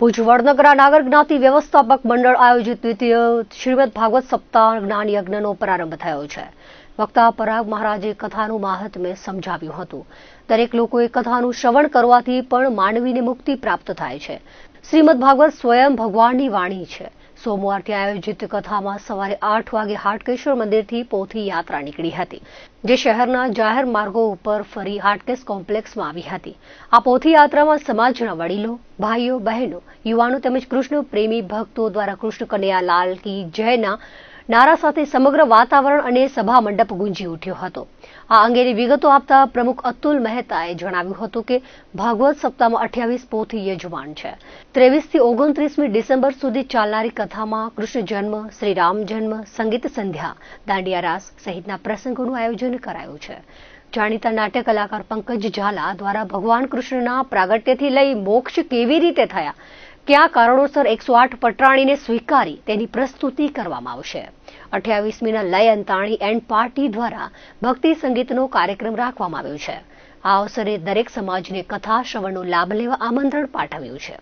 ભુજ વડનગરા નાગર જ્ઞાતિ વ્યવસ્થાપક મંડળ આયોજિત દ્વિતીય શ્રીમદ ભાગવત સપ્તાહ જ્ઞાન યજ્ઞનો પ્રારંભ થયો છે. વક્તા પરાગ મહારાજે કથાનું મહાત્મ્ય સમજાવ્યું હતું. દરેક લોકોએ કથાનું શ્રવણ કરવાથી પણ માનવીને મુક્તિ પ્રાપ્ત થાય છે. શ્રીમદ ભાગવત સ્વયં ભગવાનની વાણી છે. સોમવારથી આયોજિત કથામાં સવારે આઠ વાગે હાટકેશ્વર મંદિરથી પોથી યાત્રા નીકળી હતી, જે શહેરના જાહેર માર્ગો ઉપર ફરી હાટકેશ કોમ્પ્લેક્સમાં આવી હતી. આ પોથી યાત્રામાં સમાજના વડીલો, ભાઈઓ, બહેનો, યુવાનો તેમજ કૃષ્ણ પ્રેમી ભક્તો દ્વારા કૃષ્ણ કનૈયા લાલ કી જયના નારા સાથે સમગ્ર વાતાવરણ અને સભા મંડપ ગુંજી ઉઠ્યો હતો. આ અંગેની વિગતો આપતા પ્રમુખ અતુલ મહેતાએ જણાવ્યું હતું કે ભાગવત સપ્તાહમાં અઠ્યાવીસ પોથી યજમાન છે. ત્રેવીસથી ઓગણત્રીસમી ડિસેમ્બર સુધી ચાલનારી કથામાં કૃષ્ણ જન્મ શ્રી રામ જન્મ, સંગીત સંધ્યા, દાંડિયા રાસ સહિતના પ્રસંગોનું આયોજન કરાયું છે. જાણીતા નાટ્ય કલાકાર પંકજ ઝાલા દ્વારા ભગવાન કૃષ્ણના પ્રાગટ્યથી લઈ મોક્ષ કેવી રીતે થયા? કયા કારણોસર એકસો આઠ પટરાણીને સ્વીકારી તેની પ્રસ્તુતિ કરવામાં આવશે? અઠ્યાવીસમીના લય અંતાણી એન્ડ પાર્ટી દ્વારા ભક્તિ સંગીતનો કાર્યક્રમ રાખવામાં આવ્યો છે. આ અવસરે દરેક સમાજને કથા, શ્રવણનો લાભ લેવા આમંત્રણ પાઠવ્યું છે.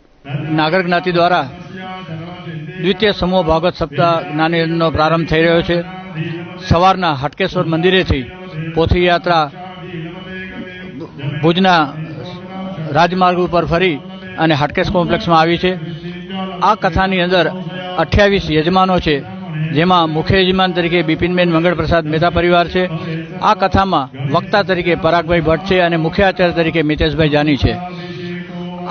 નાગર જ્ઞાતિ દ્વારા દ્વિતીય સમૂહ ભાગવત સપ્તાહ જ્ઞાનયજ્ઞનો પ્રારંભ થઈ રહ્યો છે. સવારના હટકેશ્વર મંદિરેથી પોથી યાત્રા ભુજના રાજમાર્ગ ઉપર ફરી અને હાટકેશ કોમ્પ્લેક્સમાં આવી છે. આ કથાની અંદર અઠ્યાવીસ યજમાનો છે, જેમાં મુખ્ય યજમાન તરીકે બિપિનબેન મંગળપ્રસાદ મહેતા પરિવાર છે. આ કથામાં વક્તા તરીકે પરાગભાઈ ભટ્ટ છે અને મુખ્ય આચાર્ય તરીકે મિતેશભાઈ જાની છે.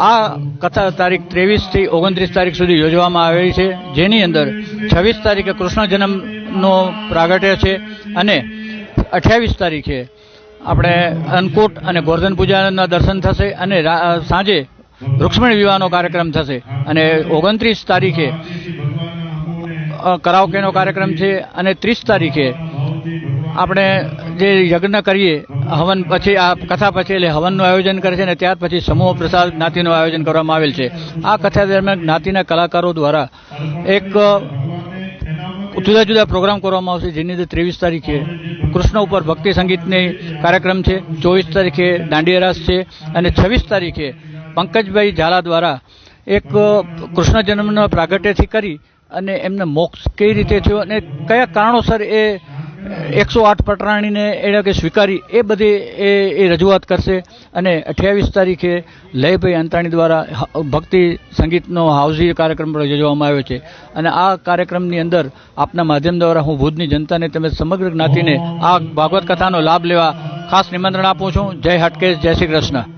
આ કથા તારીખ ત્રેવીસથી ઓગણત્રીસ તારીખ સુધી યોજવામાં આવેલી છે, જેની અંદર છવ્વીસ તારીખે કૃષ્ણ જન્મનો પ્રાગટ્ય છે અને અઠ્યાવીસ તારીખે આપણે અન્નકૂટ અને ગોર્ધન પૂજાના દર્શન થશે અને સાંજે રૂક્ષ્મણી વિવાહનો કાર્યક્રમ થશે અને ઓગણત્રીસ તારીખે કરાવકેનો કાર્યક્રમ છે અને ત્રીસ તારીખે આપણે જે યજ્ઞ કરીએ, હવન પછી આ કથા પછી એટલે હવનનું આયોજન કરે છે અને ત્યાર પછી સમૂહ પ્રસાદ જ્ઞાતિનું આયોજન કરવામાં આવેલ છે. આ કથા દરમિયાન જ્ઞાતિના કલાકારો દ્વારા એક જુદા જુદા પ્રોગ્રામ કરવામાં આવશે, જેની અંદર ત્રેવીસ તારીખે કૃષ્ણ ઉપર ભક્તિ સંગીતની કાર્યક્રમ છે, ચોવીસ તારીખે દાંડિયા રાસ છે અને છવ્વીસ તારીખે પંકજભાઈ ઝાલા દ્વારા એક કૃષ્ણ જન્મનો પ્રાગટ્યથી કરી અને એમને મોક્ષ કઈ રીતે થયો અને કયા કારણોસર એ એકસો આઠ પટરાણીને એણે કે સ્વીકારી, એ બધી એ એ રજૂઆત કરશે. અને અઠ્યાવીસ તારીખે લયભાઈ અંતાણી દ્વારા ભક્તિ સંગીતનો હાઉઝી કાર્યક્રમ પણ યોજવામાં આવ્યો છે. અને આ કાર્યક્રમની અંદર આપના માધ્યમ દ્વારા હું ભુજની જનતાને તેમજ સમગ્ર જ્ઞાતિને આ ભાગવત કથાનો લાભ લેવા ખાસ નિમંત્રણ આપું છું. જય હટકેશ, જય શ્રી કૃષ્ણ.